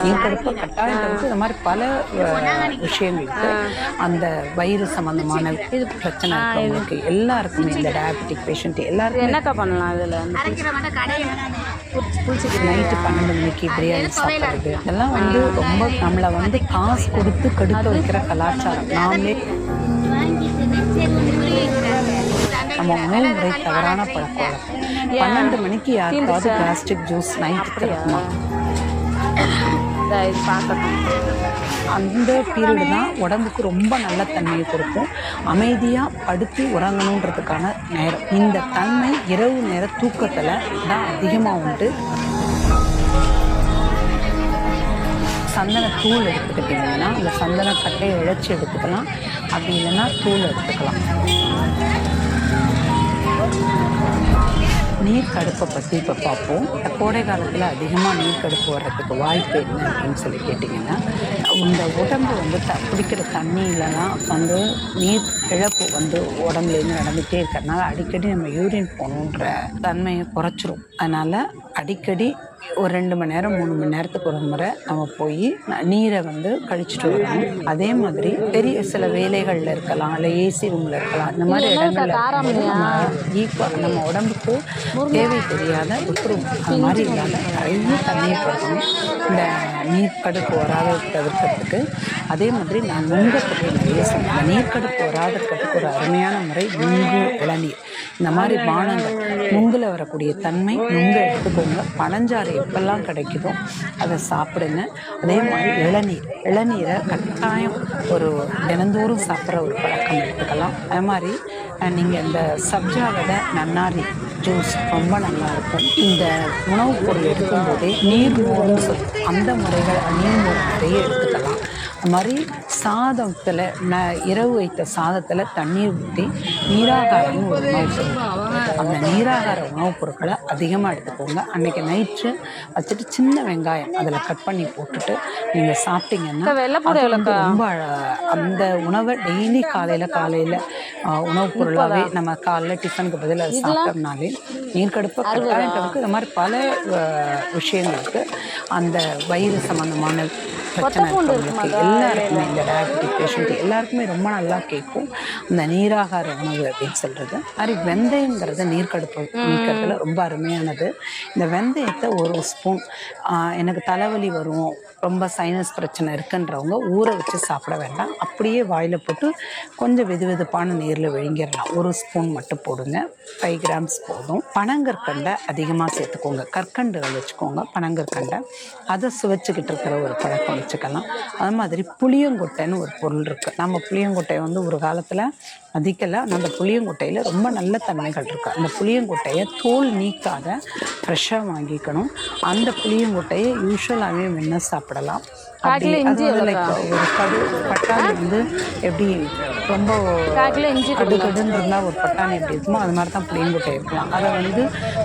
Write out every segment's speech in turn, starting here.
நீர்க்கடுப்பு கட்டாயம் தவிர்த்து இந்த மாதிரி பல விஷயங்களுக்கு அந்த வயிறு சம்பந்தமான இது பிரச்சனை இருக்கவங்களுக்கு எல்லாருக்குமே இந்த டயபெட்டிக் பேஷண்ட் எல்லாருக்கும் என்னக்கா பண்ணலாம் இதில் நைட்டு பன்னெண்டு மணிக்கு பிரியாணி சாப்பிட்றது இதெல்லாம் வந்து ரொம்ப நம்மளை வந்து காசு கொடுத்து கெடுக்க வைக்கிற கலாச்சாரம். நாமளே நம்ம உணவு முறை தவறான பழக்க வழக்கம் பன்னெண்டு மணிக்கு யாருக்காவது பிளாஸ்டிக் ஜூஸ் நைட்டு கிடைக்குமா இது பார்க்கணும். அந்த பீரியடு தான் உடம்புக்கு ரொம்ப நல்ல தன்மையை கொடுக்கும். அமைதியாக படுத்து உறங்கணுன்றதுக்கான நேரம். இந்த தன்மை இரவு நேர தூக்கத்தில் தான் அதிகமாக உண்டு. சந்தன தூள் எடுத்துக்கிட்டிங்கன்னா அந்த சந்தன கட்டையை இழைச்சி எடுத்துக்கலாம். அப்படி இல்லைன்னா தூள் எடுத்துக்கலாம். நீர் கடுப்பை பற்றி இப்போ பார்ப்போம். கோடை காலத்தில் அதிகமாக நீர் கடுப்பு வர்றதுக்கு வாய்ப்பு என்ன அப்படின்னு சொல்லி கேட்டிங்கன்னா இந்த உடம்பு வந்து த குடிக்கிற தண்ணியிலலாம் வந்து நீர் இழப்பு வந்து உடம்புலேருந்து நடந்துகிட்டே இருக்கிறதுனால அடிக்கடி நம்ம யூரின் போகணுன்ற தன்மையை குறைச்சிரும். அதனால் அடிக்கடி ஒரு ரெண்டு மணி நேரம் மூணு மணி நேரத்துக்கு ஒரு முறை நம்ம போய் நீரை வந்து கழிச்சிட்டு வரணும். அதே மாதிரி பெரிய சில வேலைகளில் இருக்கலாம் இல்லை ஏசி ரூமில் இருக்கலாம். இந்த மாதிரி இடங்கள்ல ஈக்குவல் நம்ம உடம்புக்கு தேவை தெரியாத உப்புரும் அது மாதிரி இல்லாத நிறைய தண்ணியை கொடுக்கணும் இந்த நீர் கடுப்பு வராத தவிர்க்கிறதுக்கு. அதே மாதிரி நான் நுங்க பற்றி நிறைய சொன்னேன் நீர் கடுப்பு வராத இருக்கிறதுக்கு ஒரு அருமையான முறை நுங்கு இளநீர். இந்த மாதிரி பானங்கள். வரக்கூடிய தன்மை நுங்கை எடுத்துக்கோங்க. பனஞ்சாறு எப்பெல்லாம் கிடைக்குதோ அதை சாப்பிடுங்க. அதே மாதிரி இளநீர். இளநீரை கட்டாயம் ஒரு தினந்தோறும் சாப்பிட்ற ஒரு பழக்கம் எடுத்துக்கலாம். அது மாதிரி நீங்கள் இந்த சப்ஜா விதை நன்னாரி ஜூஸ் ரொம்ப நல்லா இருக்கும். இந்த உணவுப் பொருள் எடுக்கும்போதே நீர் மோர்னு சொல்லுவோம். அந்த முறைகள் நீர் மோர் நிறைய எடுத்துக்கலாம். அது மாதிரி சாதத்தில் ந இரவு வைத்த சாதத்தில் தண்ணீர் ஊற்றி சொல்லுவோம் அந்த நீராகார உணவுப் பொருட்களை அதிகமாக எடுத்துக்கோங்க. அன்னைக்கு நைட்டு வச்சுட்டு சின்ன வெங்காயம் அதில் கட் பண்ணி போட்டுட்டு நீங்கள் சாப்பிட்டீங்கன்னா ரொம்ப அந்த உணவை டெய்லி காலையில் காலையில் உணவுப் பொருளாகவே நம்ம காலைல டிஃபனுக்கு பதில் அதை சாப்பிட்டோம்னாலே நீர்க்கடுப்பு கட்டாயம் தவிர்த்து இந்த மாதிரி பல விஷயங்களுக்கு அந்த வயிறு சம்பந்தமான பிரச்சனை இருக்கவங்களுக்கு எல்லாருக்குமே இந்த டயபெட்டிக் பேஷண்ட் எல்லாருக்குமே ரொம்ப நல்லா கேட்கும். இந்த நீராகார உணவு அப்படின்னு சொல்கிறது மாதிரி வெந்தயங்கிறது நீர்க்கடுப்பு நீக்கிறதுல ரொம்ப அருமையானது. இந்த வெந்தயத்தை ஒரு ஸ்பூன் எனக்கு தலைவலி வரும் ரொம்ப சைனஸ் பிரச்சனை இருக்குன்றவங்க ஊற வச்சு சாப்பிட வேண்டாம். அப்படியே வாயில் போட்டு கொஞ்சம் வெது வெதுப்பான நீரில் விழுங்கிடலாம். ஒரு ஸ்பூன் மட்டும் போடுங்க. ஃபைவ் கிராம்ஸ் போதும். பனங்கற்கண்டை அதிகமாக சேர்த்துக்கோங்க. கற்கண்டுகள் வச்சுக்கோங்க. பனங்கற்கண்டை. அதை சுவைச்சிக்கிட்டு இருக்கிற ஒரு பழக்கம். வச்சுக்கலாம். அது மாதிரி புளியங்கொட்டைன்னு ஒரு பொருள் இருக்குது நம்ம புளியங்கொட்டையை வந்து ஒரு காலத்தில் மதிக்கலை அந்த புளியங்கொட்டையில் ரொம்ப நல்ல தன்மைகள் இருக்குது அந்த புளியங்கொட்டையை தோல் நீக்காத ஃப்ரெஷ்ஷாக வாங்கிக்கணும். அந்த புளியங்கொட்டையை யூஸ்வலாகவே மென்று சாப்பிடலாம்? அது வந்து லைக் ஒரு கடு பட்டாணி வந்து எப்படி ரொம்ப கால் கிலோ இஞ்சி கடுகடுன்னு இருந்தால் ஒரு பட்டாணி எப்படி இருக்குமோ அது மாதிரி தான் புளியங்கொட்டை இருக்கலாம் அதை வந்து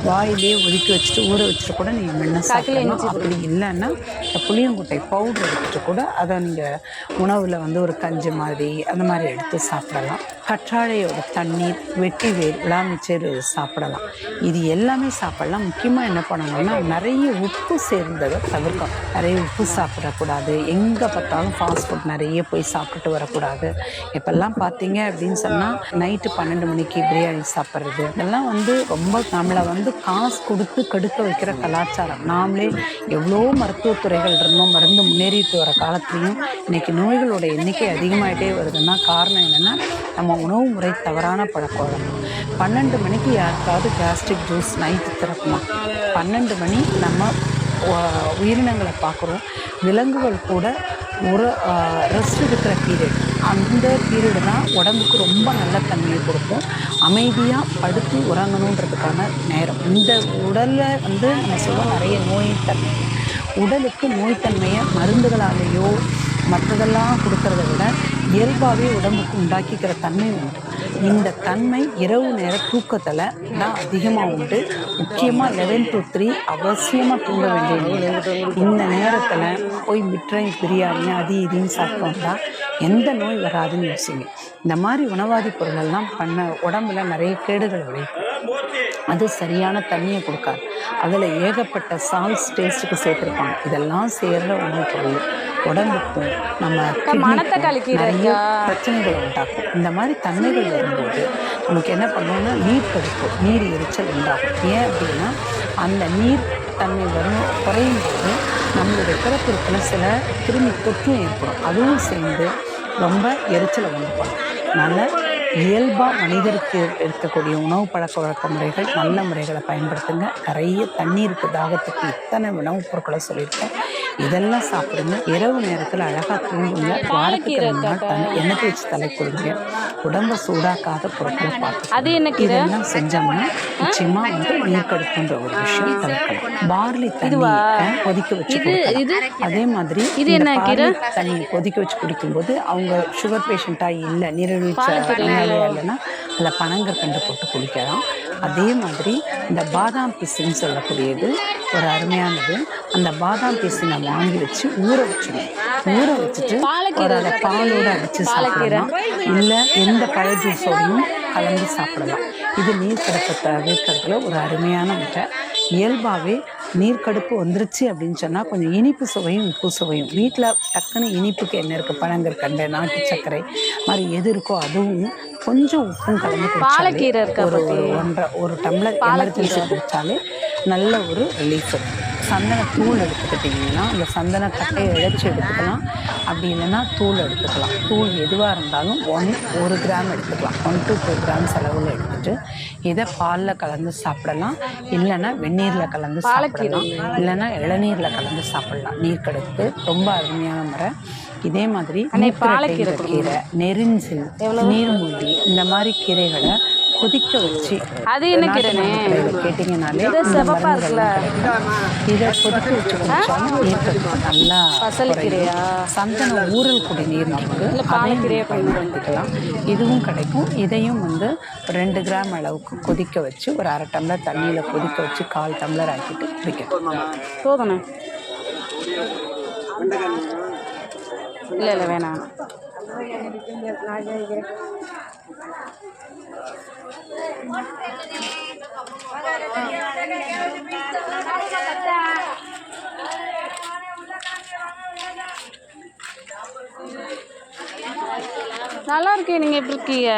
வாயிலே ஒதுக்கி வச்சுட்டு ஊற வச்சுட்டு கூட நீங்கள் மென்று சாப்பிடலாம் அப்படி இல்லைன்னா புளியங்கொட்டை பவுடர் எடுத்துட்டு கூட அதை நீங்கள் உணவில் வந்து ஒரு கஞ்சி மாதிரி அந்த மாதிரி எடுத்து சாப்பிடலாம். கற்றாழையோட தண்ணீர் வெட்டி வேர் விளாமிச்சேர் சாப்பிடலாம். இது எல்லாமே சாப்பிடலாம். முக்கியமாக என்ன பண்ணணும்னா நிறைய உப்பு சேர்ந்ததை தவிர்க்கணும். நிறைய உப்பு சாப்பிடக்கூடாது. எங்கே பார்த்தாலும் ஃபாஸ்ட் ஃபுட் நிறைய போய் சாப்பிட்டுட்டு வரக்கூடாது. இப்போல்லாம் பார்த்தீங்க அப்படின்னு சொன்னால் நைட்டு பன்னெண்டு மணிக்கு பிரியாணி சாப்பிட்றது. இதெல்லாம் வந்து ரொம்ப நம்மளை வந்து காசு கொடுத்து கெடுக்க வைக்கிற கலாச்சாரம். நாமளே எவ்வளோ மருத்துவத்துறைகள் இருந்தோம் மருந்து முன்னேறிட்டு வர காலத்துலேயும் இன்றைக்கி நோய்களோட எண்ணிக்கை அதிகமாகிட்டே வருதுன்னா காரணம் என்னென்னா நம்ம உணவு முறை தவறான பழக்க வழக்கம் பன்னெண்டு மணிக்கு யாருக்காவது கேஸ்ட்ரிக் ஜூஸ் நைட்டு திறக்குமா? பன்னெண்டு மணி நம்ம உயிரினங்களை பார்க்குறோம். விலங்குகள் கூட ஒரு ரெஸ்ட் இருக்கிற பீரியட் அந்த பீரியடு தான் உடம்புக்கு ரொம்ப நல்ல தன்மையை கொடுக்கும். அமைதியாக படுத்து உறங்கணுன்றதுக்கான நேரம். இந்த உடலில் வந்து நம்ம சொல்லுவோம் நிறைய நோய்த்தன்மை. உடலுக்கு நோய்த்தன்மையை மருந்துகளாலேயோ மற்றதெல்லாம் கொடுக்கறத விட இயல்பாகவே உடம்புக்கு உண்டாக்கிக்கிற தன்மை உண்டு. இந்த தன்மை இரவு நேர தூக்கத்தில் தான் அதிகமாக உண்டு. முக்கியமாக லெவன் டு த்ரீ அவசியமாக தூங்க வேண்டிய இந்த நேரத்தில் போய் மிட்ரை பிரியாணி அது இதுன்னு சாப்பிட்டோம்னா எந்த நோய் வராதுன்னு யோசிங்க. இந்த மாதிரி உணவாதி பொருளெல்லாம் பண்ண உடம்புல நிறைய கேடுகள் உடையும் அது சரியான தண்ணியை கொடுக்காது. அதில் ஏகப்பட்ட சால்ஸ் டேஸ்ட்டுக்கு சேர்த்துருப்பாங்க. இதெல்லாம் சேர்கிற உணவு பொருள். உடம்புக்கும் நம்ம கீரை நிறைய பிரச்சனைகளை உண்டாக்கும் இந்த மாதிரி தன்மைகள் வரும்போது நமக்கு என்ன பண்ணுவோம்னா நீர் கடுப்பு நீர் எரிச்சல் உண்டாகும். ஏன் அப்படின்னா அந்த நீர் தன்மை வரும் குறையும் போது நம்மளுடைய பிறப்புறுப்பில் சில கிருமி தொற்றும் ஏற்படும். அதுவும் சேர்ந்து ரொம்ப எரிச்சலை உண்டு பண்ணும் அதனால் இயல்பாக மனிதருக்கு இருக்கக்கூடிய உணவு பழக்க வழக்க முறைகள் நல்ல முறைகளை பயன்படுத்துங்க. நிறைய தண்ணீருக்கு தாகத்துக்கு இத்தனை உணவுப் பொருட்களை சொல்லியிருக்கேன் இதெல்லாம் சாப்பிடுங்க. இரவு நேரத்தில் அழகாக தூங்குங்க. வாரத்துக்கு ரெண்டு நாள் தண்ணி எண்ணெய் தேய்ச்சி தலை கொடுங்க உடம்ப சூடாக்காத பொருட்களை பார்த்து அது என்ன கீரை இதெல்லாம் செஞ்சோம்னா நிச்சயமா வந்து நீர் கடுப்புன்ற ஒரு விஷயம் தவிர்க்கலாம் பார்லி தண்ணி கொதிக்க வச்சு. அதே மாதிரி இது என்ன தண்ணி கொதிக்க வச்சு குடிக்கும்போது அவங்க சுகர் பேஷண்ட்டாக இல்லை நீரிழிவு நோயாளியா இல்லைன்னா அதில் பனங்கற்கண்டு போட்டு குடிக்கலாம். அதே மாதிரி இந்த பாதாம் பிசுன்னு சொல்லக்கூடியது ஒரு அருமையானது. அந்த பாதாம் பிசினை வாங்கி வச்சு ஊற வச்சிடணும் ஊற வச்சுட்டு ஒரு அதை பாலோட அடித்து சாப்பிடலாம்? இல்லை எந்த பழ ஜூஸோடையும் கலந்து சாப்பிடலாம். இது நீர் கடுப்பை தவிர்க்கிறதுல ஒரு அருமையான முட்டை. இயல்பாகவே நீர்க்கடுப்பு வந்துருச்சு அப்படின்னு சொன்னால் கொஞ்சம் இனிப்பு சுவையும் உப்பு சுவையும். வீட்டில் டக்குன்னு இனிப்புக்கு என்ன இருக்குது பழங்கற்கண்டை நாட்டு சர்க்கரை. மாதிரி எது இருக்கோ அதுவும் கொஞ்சம் உப்பும் கலந்து பாலக்கீரை இருக்கா ஒரு ஒன்றரை ஒரு டம்ளர் எமர்ஜென்சி குடித்தாலே நல்ல ஒரு ரிலீஃப் சந்தன தூள் எடுத்துக்கிட்டிங்கன்னா அந்த சந்தன கட்டையை இழைச்சி எடுத்துக்கலாம். அப்படி இல்லைன்னா தூள் எடுத்துக்கலாம். தூள் எதுவாக இருந்தாலும் ஒன் ஒரு கிராம் எடுத்துக்கலாம். ஒன் டு டூ கிராம்ஸ் அளவில் எடுத்துட்டு இதை பாலில் கலந்து சாப்பிடலாம். இல்லைன்னா வெந்நீரில் கலந்து சாப்பிடலாம். இல்லைன்னா இளநீரில் கலந்து சாப்பிடலாம். நீர் கடுப்பு ரொம்ப அருமையான முறை. இதே மாதிரி பாலக்கீரை கீரை நெரிஞ்சில் நீர்மூழ்கி இந்த மாதிரி கீரைகளை கொதிக்க வச்சு அது என்ன கடையில கேட்டிங்கனாலே சிவப்பா. இதை கொதிக்க வச்சு குடிச்சாலும் நல்லா பசலைக்கீரையா? குறையும். சந்தன ஊறல் குடிநீர் இருக்கு அதையும் பாலக்கீரையை நீங்க பயன்படுத்திக்கலாம். இதுவும் கிடைக்கும். இதையும் வந்து ரெண்டு கிராம் அளவுக்கு கொதிக்க வச்சு ஒரு அரை டம்ளர் தண்ணியில் கொதிக்க வச்சு கால் டம்ளர் ஆக்கிட்டு குடிக்கணும். போதுண்ணே இல்லை இல்லை வேணாம் நல்லா இருக்கே நீங்கள் எப்படி இருக்கீங்க?